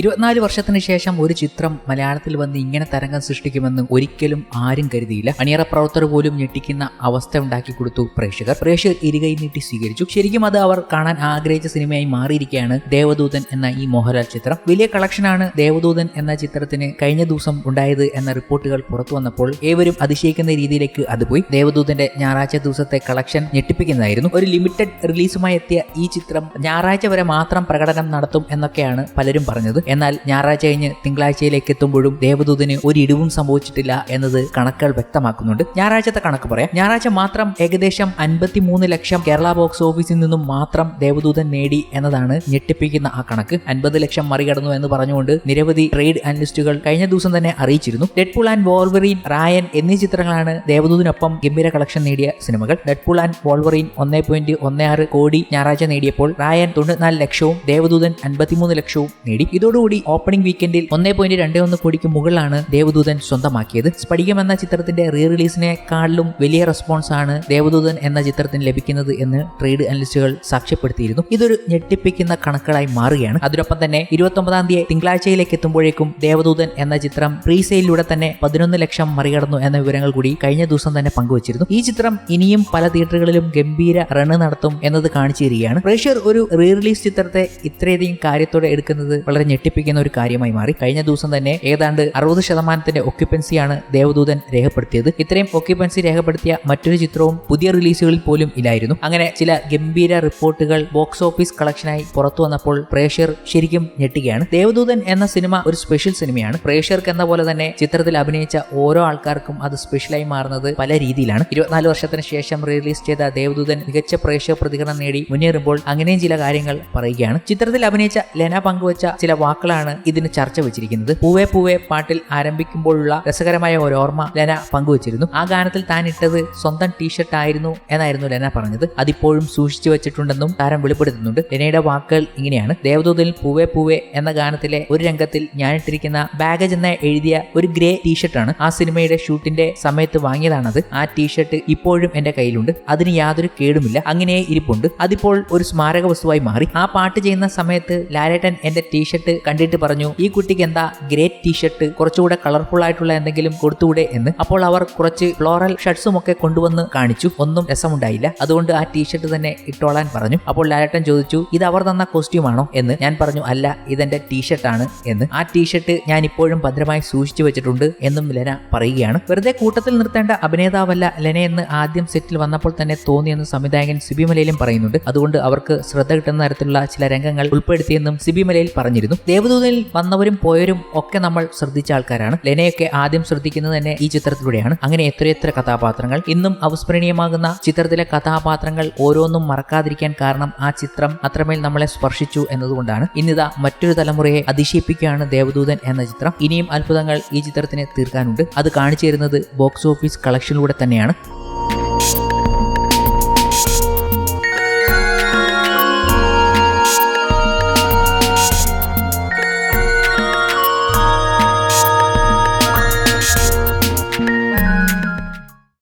ഇരുപത്തിനാല് വർഷത്തിന് ശേഷം ഒരു ചിത്രം മലയാളത്തിൽ വന്ന് ഇങ്ങനെ തരംഗം സൃഷ്ടിക്കുമെന്ന് ഒരിക്കലും ആരും കരുതിയില്ല. അണിയറ പ്രവർത്തകർ പോലും ഞെട്ടിക്കുന്ന അവസ്ഥ ഉണ്ടാക്കി കൊടുത്തു പ്രേക്ഷകർ. പ്രേക്ഷകർ ഇരുകൈ നീട്ടി സ്വീകരിച്ചു. ശരിക്കും അത് അവർ കാണാൻ ആഗ്രഹിച്ച സിനിമയായി മാറിയിരിക്കുകയാണ് ദേവദൂതൻ എന്ന ഈ മോഹൻലാൽ ചിത്രം. വലിയ കളക്ഷനാണ് ദേവദൂതൻ എന്ന ചിത്രത്തിന് കഴിഞ്ഞ ദിവസം ഉണ്ടായത് എന്ന റിപ്പോർട്ടുകൾ പുറത്തു വന്നപ്പോൾ ഏവരും അതിശയിക്കുന്ന രീതിയിലേക്ക് അത് പോയി. ദേവദൂതന്റെ ഞായറാഴ്ച ദിവസത്തെ കളക്ഷൻ ഞെട്ടിപ്പിക്കുന്നതായിരുന്നു. ഒരു ലിമിറ്റഡ് റിലീസുമായി എത്തിയ ഈ ചിത്രം ഞായറാഴ്ച വരെ മാത്രം പ്രകടനം നടത്തും എന്നൊക്കെയാണ് പലരും പറഞ്ഞത്. എന്നാൽ ഞായറാഴ്ച കഴിഞ്ഞ് തിങ്കളാഴ്ചയിലേക്ക് എത്തുമ്പോഴും ദേവദൂതന് ഒരു ഇടിവും സംഭവിച്ചിട്ടില്ല എന്നത് കണക്കുകൾ വ്യക്തമാക്കുന്നുണ്ട്. ഞായറാഴ്ചത്തെ കണക്ക് പറയാം. ഞായറാഴ്ച മാത്രം ഏകദേശം അൻപത്തിമൂന്ന് ലക്ഷം കേരള ബോക്സ് ഓഫീസിൽ നിന്നും മാത്രം ദേവദൂതൻ നേടി എന്നതാണ് ഞെട്ടിപ്പിക്കുന്ന ആ കണക്ക്. അൻപത് ലക്ഷം മറികടന്നു എന്ന് പറഞ്ഞുകൊണ്ട് നിരവധി ട്രേഡ് അനലിസ്റ്റുകൾ കഴിഞ്ഞ ദിവസം തന്നെ അറിയിച്ചിരുന്നു. ഡെഡ്പൂൾ ആൻഡ് വോൾവറിൻ റായൻ എന്നീ ചിത്രങ്ങളാണ് ദേവദൂതിനൊപ്പം ഗംഭീര കളക്ഷൻ നേടിയ സിനിമകൾ. ഡെഡ്പൂൾ ആൻഡ് വോൾവറിൻ ഒന്നേ പോയിന്റ് ഒന്നേ ആറ് കോടി ഞായറാഴ്ച നേടിയപ്പോൾ റായൻ തൊണ്ണൂറ്റിനാല് ലക്ഷവും ദേവദൂതൻ അൻപത്തിമൂന്ന് ലക്ഷവും നേടി. ഇതോടുകൂടി ഓപ്പണിംഗ് വീക്കെൻഡിൽ ഒന്നേ പോയിന്റ് രണ്ടേ ഒന്ന് കോടിക്ക് മുകളിലാണ് ദേവദൂതൻ സ്വന്തമാക്കിയത്. സ്ഫടികം എന്ന ചിത്രത്തിന്റെ റീ റിലീസിനെക്കാളിലും വലിയ റെസ്പോൺസ് ആണ് ദേവദൂതൻ എന്ന ചിത്രത്തിന് ലഭിക്കുന്നത് എന്ന് ട്രേഡ് അനലിസ്റ്റുകൾ സാക്ഷ്യപ്പെടുത്തിയിരുന്നു. ഇതൊരു ഞെട്ടിപ്പിക്കുന്ന കണക്കുകളായി മാറുകയാണ്. അതിനൊപ്പം തന്നെ ഇരുപത്തി ഒമ്പതാം തീയതി തിങ്കളാഴ്ചയിലേക്ക് എത്തുമ്പോഴേക്കും ദേവദൂതൻ എന്ന ചിത്രം പ്രീ സെയിലിലൂടെ തന്നെ പതിനൊന്ന് ലക്ഷം മറികടന്നു എന്ന വിവരങ്ങൾ കൂടി കഴിഞ്ഞ ദിവസം തന്നെ പങ്കുവച്ചിരുന്നു. ഈ ചിത്രം ഇനിയും പല തിയേറ്ററുകളിലും ഗംഭീര റണ് നടത്തും എന്നത് കാണിച്ചു തരികയാണ്. പ്രേക്ഷകർ ഒരു റീ റിലീസ് ചിത്രത്തെ ഇത്രയധികം കാര്യത്തോടെ എടുക്കുന്നത് വളരെ ഞെട്ടിപ്പിക്കുന്ന ഒരു കാര്യമായി മാറി. കഴിഞ്ഞ ദിവസം തന്നെ ഏതാണ്ട് അറുപത് ശതമാനത്തിന്റെ ഒക്യുപ്പൻസിയാണ് ദേവദൂതൻ രേഖപ്പെടുത്തിയത്. ഇത്രയും ഒക്യുപ്പൻസി രേഖപ്പെടുത്തിയ മറ്റൊരു ചിത്രവും പുതിയ റിലീസുകളിൽ പോലും ഇല്ലായിരുന്നു. അങ്ങനെ ചില ഗംഭീര റിപ്പോർട്ടുകൾ ബോക്സ് ഓഫീസ് കളക്ഷനായി പുറത്തു വന്നപ്പോൾ പ്രേക്ഷകർ ശരിക്കും ഞെട്ടുകയാണ്. ദേവദൂതൻ എന്ന സിനിമ ഒരു സ്പെഷ്യൽ സിനിമയാണ്. പ്രേക്ഷകർക്ക് എന്ന പോലെ തന്നെ ചിത്രത്തിൽ അഭിനയിച്ച ഓരോ ആൾക്കാർക്കും അത് സ്പെഷ്യലായി മാറുന്നത് പല രീതിയിലാണ്. ഇരുപത്തിനാല് വർഷത്തിന് ശേഷം റിലീസ് ചെയ്ത ദേവദൂതൻ മികച്ച പ്രേക്ഷക പ്രതികരണം നേടി മുന്നേറുമ്പോൾ അങ്ങനെയും ചില കാര്യങ്ങൾ പറയുകയാണ്. ചിത്രത്തിൽ അഭിനയിച്ച ലെന പങ്കുവച്ച ചില വാക്കുകളാണ് ഇതിന് ചർച്ച വെച്ചിരിക്കുന്നത്. പൂവേ പൂവേ പാട്ടിൽ ആരംഭിക്കുമ്പോഴുള്ള രസകരമായ ഒരു ഓർമ്മ ലെന പങ്കുവച്ചിരുന്നു. ആ ഗാനത്തിൽ താൻ ഇട്ടത് സ്വന്തം ടീഷർട്ട് ആയിരുന്നു എന്നായിരുന്നു ലെന പറഞ്ഞത്. അതിപ്പോഴും സൂക്ഷിച്ചു വെച്ചിട്ടുണ്ടെന്നും താരം വെളിപ്പെടുത്തുന്നുണ്ട്. ലെനയുടെ വാക്കുകൾ ഇങ്ങനെയാണ്. ദേവദൂതിൽ പൂവേ പൂവേ എന്ന ഗാനത്തിലെ ഒരു രംഗത്തിൽ ഞാനിട്ടിരിക്കുന്ന ബാഗേജ് എന്ന എഴുതിയ ഒരു ഗ്രേ ടീഷർട്ടാണ് ആ സിനിമയുടെ ഷൂട്ടിന്റെ സമയത്ത് വാങ്ങിയതാണത്. ആ ടീഷർട്ട് ഇപ്പോഴും എന്റെ കയ്യിലുണ്ട്. അതിന് യാതൊരു കേടുമില്ല. അങ്ങനെ ഇരിപ്പുണ്ട്. അതിപ്പോൾ ഒരു സ്മാരക വസ്തുവായി മാറി. ആ പാട്ട് ചെയ്യുന്ന സമയത്ത് ലാലേട്ടൻ എന്റെ ടീഷർട്ട് കണ്ടിട്ട് പറഞ്ഞു ഈ കുട്ടിക്ക് എന്താ ഗ്രേറ്റ് ടീഷർട്ട് കുറച്ചുകൂടെ കളർഫുൾ ആയിട്ടുള്ള എന്തെങ്കിലും കൊടുത്തുകൂടെ എന്ന്? അപ്പോൾ അവർ കുറച്ച് ഫ്ലോറൽ ഷർട്ട്സും ഒക്കെ കൊണ്ടുവന്ന് കാണിച്ചു. ഒന്നും രസമുണ്ടായില്ല. അതുകൊണ്ട് ആ ടീഷർട്ട് തന്നെ ഇട്ടോളാൻ പറഞ്ഞു. അപ്പോൾ ലാലേട്ടൻ ചോദിച്ചു ഇത് അവർ തന്ന കോസ്റ്റ്യൂം ആണോ? എന്ന്. ഞാൻ പറഞ്ഞു അല്ല ഇതെന്റെ ടീഷർട്ടാണ് എന്ന്. ആ ടീഷർട്ട് ഞാൻ ഇപ്പോഴും ഭദ്രമായി സൂക്ഷിച്ചു വെച്ചിട്ടുണ്ട് എന്നും ലെന പറയുകയാണ്. വെറുതെ കൂട്ടത്തിൽ നിർത്തേണ്ട അഭിനേതാവല്ല എന്ന് ആദ്യം സെറ്റിൽ വന്നപ്പോൾ തന്നെ തോന്നിയെന്ന് സംവിധായകൻ സിബിമലയിലും പറയുന്നുണ്ട്. അതുകൊണ്ട് അവർക്ക് ശ്രദ്ധ കിട്ടുന്ന തരത്തിലുള്ള ചില രംഗങ്ങൾ ഉൾപ്പെടുത്തിയെന്നും സിബിമലയിൽ പറഞ്ഞിരുന്നു. ദേവദൂതനിൽ വന്നവരും പോയവരും ഒക്കെ നമ്മൾ ശ്രദ്ധിച്ച ആൾക്കാരാണ്. ലെനയൊക്കെ ആദ്യം ശ്രദ്ധിക്കുന്നത് തന്നെ ഈ ചിത്രത്തിലൂടെയാണ്. അങ്ങനെ എത്രയെത്ര കഥാപാത്രങ്ങൾ. ഇന്നും അവിസ്മരണീയമാകുന്ന ചിത്രത്തിലെ കഥാപാത്രങ്ങൾ ഓരോന്നും മറക്കാതിരിക്കാൻ കാരണം ആ ചിത്രം അത്രമേൽ നമ്മളെ സ്പർശിച്ചു എന്നതുകൊണ്ടാണ്. ഇന്നിതാ മറ്റൊരു തലമുറയെ അതിശയിപ്പിക്കുകയാണ് ദേവദൂതൻ എന്ന ചിത്രം. ഇനിയും അത്ഭുതങ്ങൾ ഈ ചിത്രത്തിന് തീർക്കാനുണ്ട്. അത് കാണിച്ചു തരുന്നത് ബോക്സ് ഓഫീസ് കളക്ഷനിലൂടെ തന്നെയാണ്.